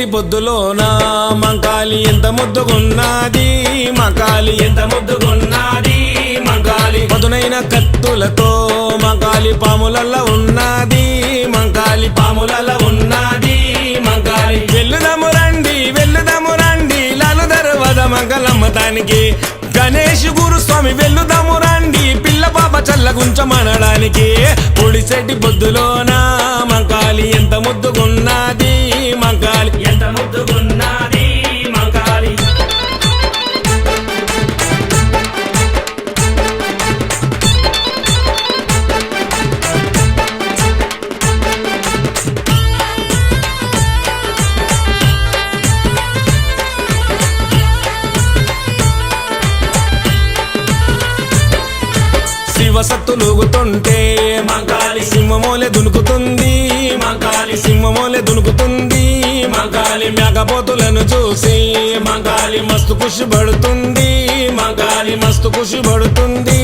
పొడిసెట్టి పొద్దులోన? మంకాలి ఎంత ముద్దుగున్నది? మకాలి ఎంత ముద్దుగున్నది? మంకాలి పదునైన కత్తులతో మంకాలి పాములల్ల ఉన్నది. మంకాలి పాములల్ల ఉన్నది. మంకాలి వెళ్ళుదము రండి వెళ్ళుదము రండి. లాలు దర్వాద మంగళమ్మతానికి గణేష్ గురుస్వామి వెళ్ళుదాము రండి. పిల్ల పాప చల్లగుంచమనడానికి పొడిసెటి బొద్దులోన మంకాలి ఎంత ముద్దుగున్నది? సత్తు శివసత్తులుగుతుంటే మంకాలి సింహమోలే దునుకుతుంది మంకాలి సింహమోలే దునుకుతుంది మంకాలి మేకపోతులను చూసి మంకాలి మస్తు ఖుషి పడుతుంది మంకాలి మస్తు ఖుషి పడుతుంది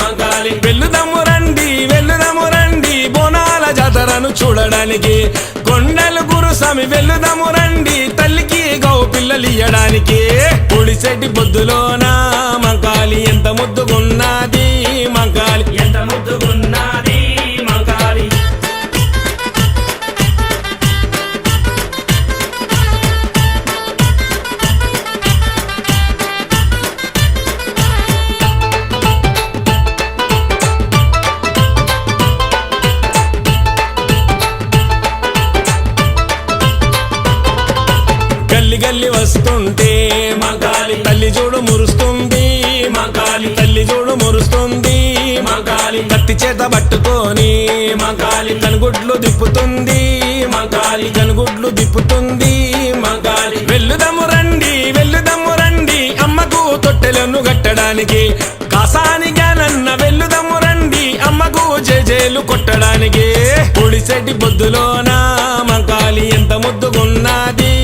మంకాలి వెళ్ళుదమ్ము రండి వెళ్ళుదమ్ము రండి బోనాల జాతరను చూడడానికి కొండలు గురుస్వామి వెళ్ళుదము రండి తల్లికి గౌ పిల్లలు ఇయ్యడానికి పొడిసెట్టి మా మంకాలి ఎంత ముద్దుగున్నది గల్లి గల్లి వస్తుంటే మంకాలి తల్లి చూడు మురుస్తుంది మంకాలి తల్లి చూడు మురుస్తుంది గాలి కత్తి చేత పట్టుకొని మంకాలి కనుగుడ్లు దిప్పుతుంది మంకాలి కనుగుడ్లు దిప్పుతుంది మంకాలి వెళ్ళుదము రండి వెళ్ళుదము రండి అమ్మకు తొట్టెలను కట్టడానికి కాసాని గానన్న వెళ్ళుదము రండి అమ్మకు జేజేలు కొట్టడానికి పొడిసెట్టి పొద్దులోన మంకాలి ఎంత ముద్దుగున్నది.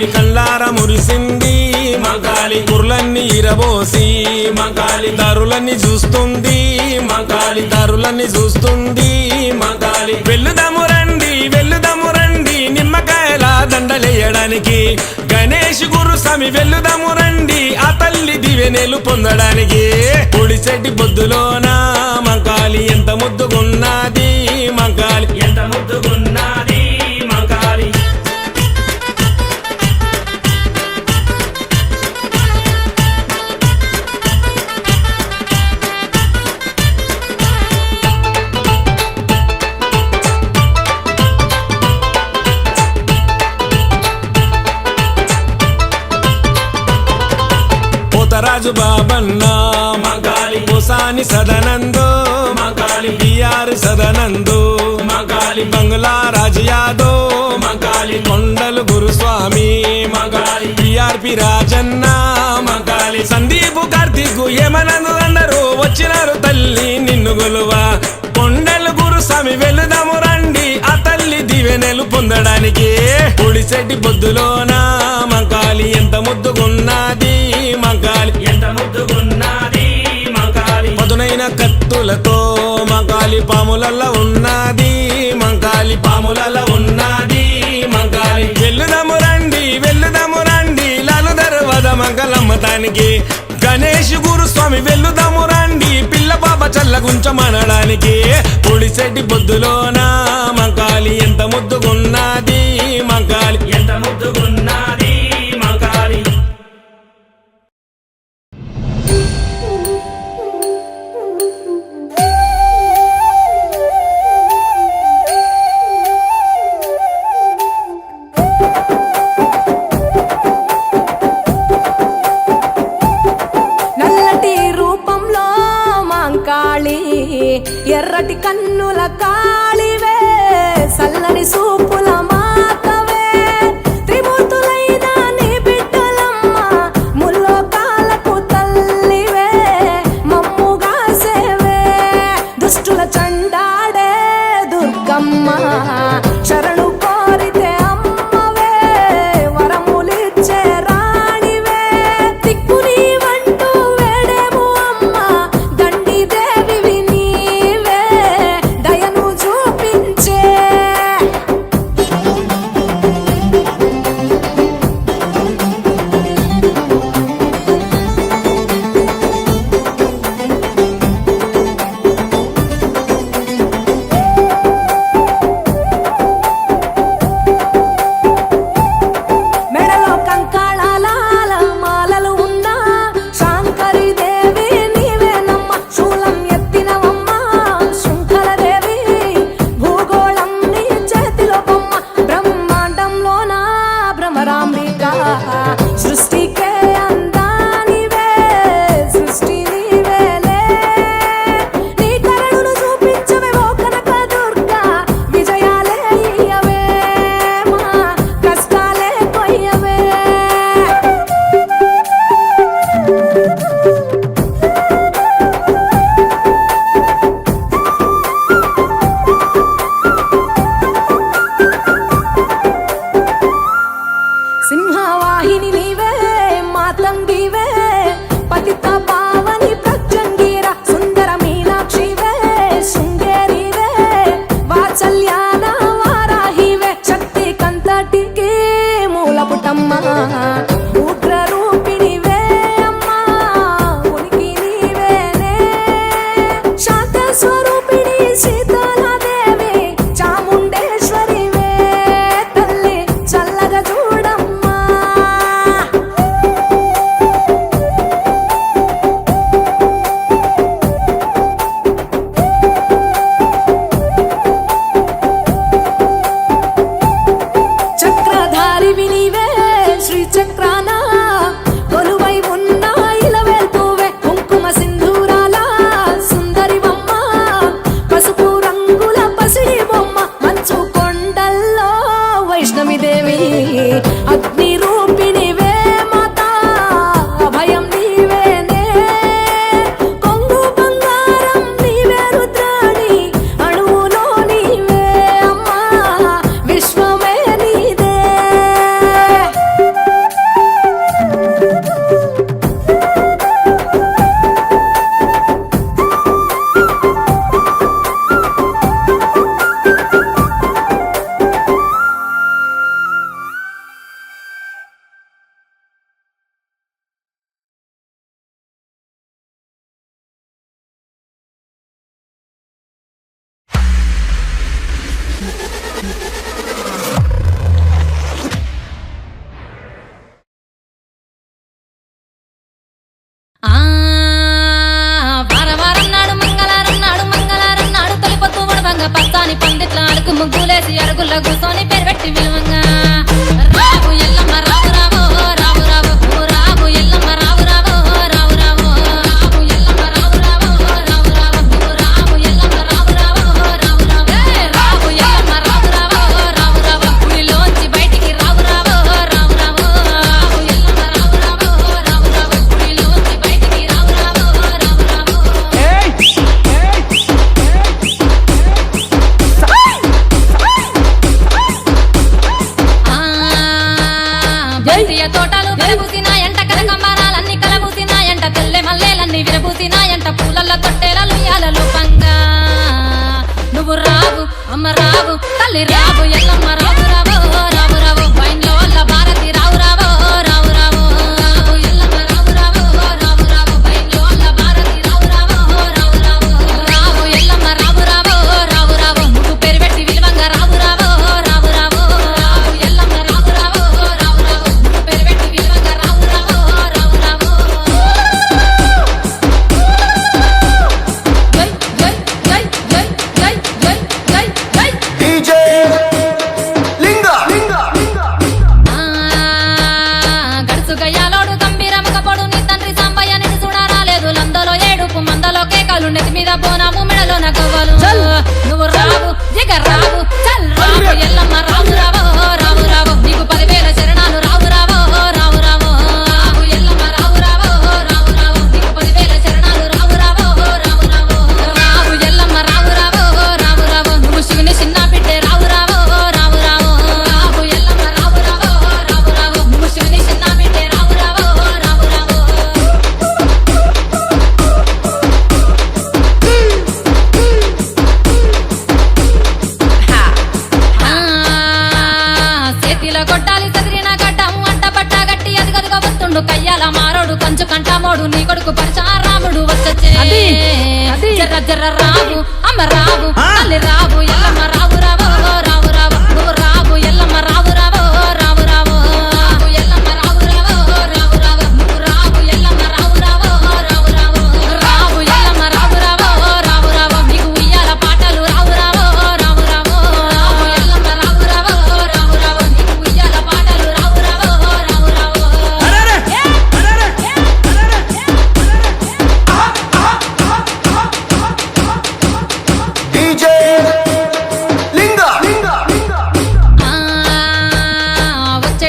మగాలి కళ్ళార మురిసింది. మగాలి గుర్లన్నీ ఇరబోసి. మగాలి దారులన్నీ చూస్తుంది. మగాలి దారులన్నీ చూస్తుంది. మగాలి వెళ్ళుదాము రండి వెళ్ళుదాము రండి. నిమ్మకాయల దండలేయడానికి. గణేష్ గురు స్వామి వెళ్ళుదాము రండి. ఆ తల్లి దివెనేలు పొందడానికి. పొడిసెట్టి పొద్దులోన మగాలి ఎంత ముద్దుగున్నది మగాలి బంగ్లా రాజు యాదో మగాలి కొండలు గురుస్వామి. మగాలి బిఆర్పి రాజన్న. మగాలి సందీప్ కార్తీక్ ఏమనందు అందరూ వచ్చినారు తల్లి నిన్ను గొలువా. కొండలు గురుస్వామి వెళుదాము రండి. ఆ తల్లి దివెనెలు పొందడానికి పొడిసెడ్డి బొద్దులోన? మగాలి ఎంత ముద్దుగున్నది? మగాలి ఎంత ముద్దుగున్నది? మగాలి పదునైన కత్తులతో మంకాలి పాములల్ల ఉన్నది మంకాలి పాములల్ల ఉన్నది మంకాలి. వెళ్ళుదము రండి వెళ్ళుదము రండి లాలు దర్వద మంగళమ్మతానికి గణేష్ గురుస్వామి వెళ్ళుదాము రండి పిల్ల పాప చల్లగుంచమనడానికి పొడిసెడ్డి బొద్దులోన మంకాలి ఎంత ముద్దుగున్నది మంకాలి. 妈。వాహిని నీవే మా తండ్రివే. వైష్ణవిదేవి అగ్ని ముగ్గులేసి అరుగుల్లో కూర్చొని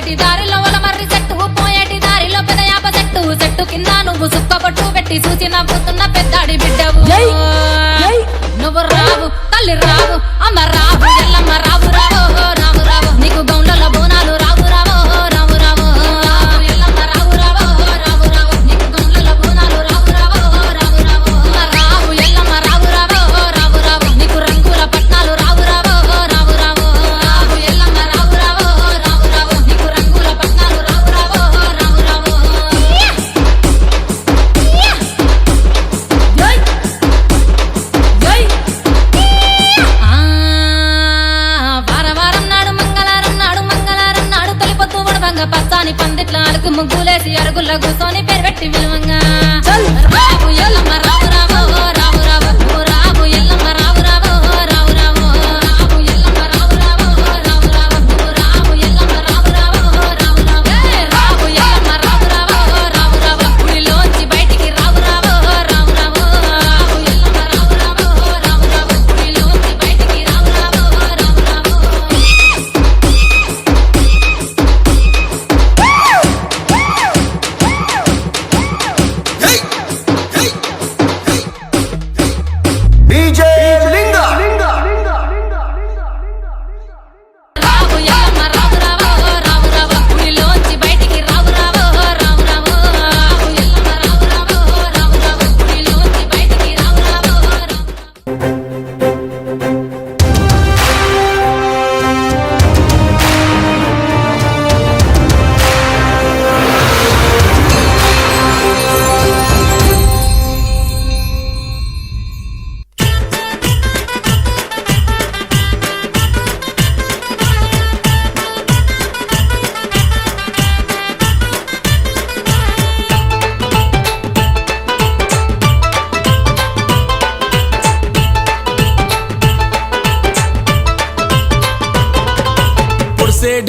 ముచ్చటి దారిలో వల మర్రి చెట్టు పోయేటి దారిలో పెద్ద యాప చెట్టు చెట్టు కింద నువ్వు సుక్కబట్టు పెట్టి చూసి నవ్వుతున్న పెద్దాడి బిడ్డవు. నువ్వు రావు తల్లి రావు అమ్మ రావు.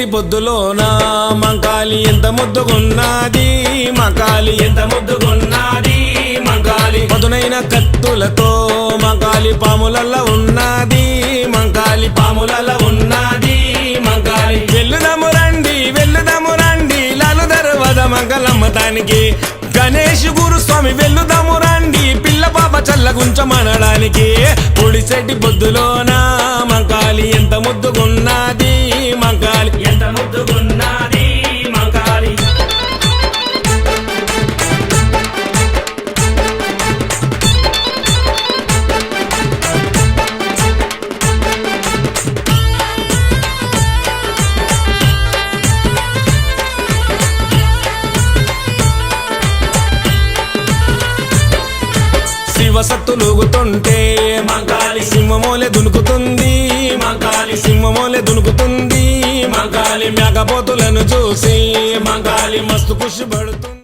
ఇంటి పొద్దులోన మంకాలి ఎంత ముద్దుగున్నది? మకాలి ఎంత ముద్దుకున్నది మంకాలి పదునైన కత్తులతో మంకాలి పాములల్ల ఉన్నది. మంకాలి పాములల్ల ఉన్నది. మంకాలి వెళ్ళుదము రండి వెళ్ళుదము రండి. లాలు దర్వాజ మంగళమ్మ తానికి గణేష్ గురు స్వామి వెళ్ళుదాము రండి. పిల్ల పాప చల్ల చల్లగుంచమనడానికి పొడిసెట్టి పొద్దులోన మంకాలి ఎంత ముద్దుగున్నది? మగాలి మేఘపోతులను చూసి మగాలి మస్తు ఖుషి పడుతుంది.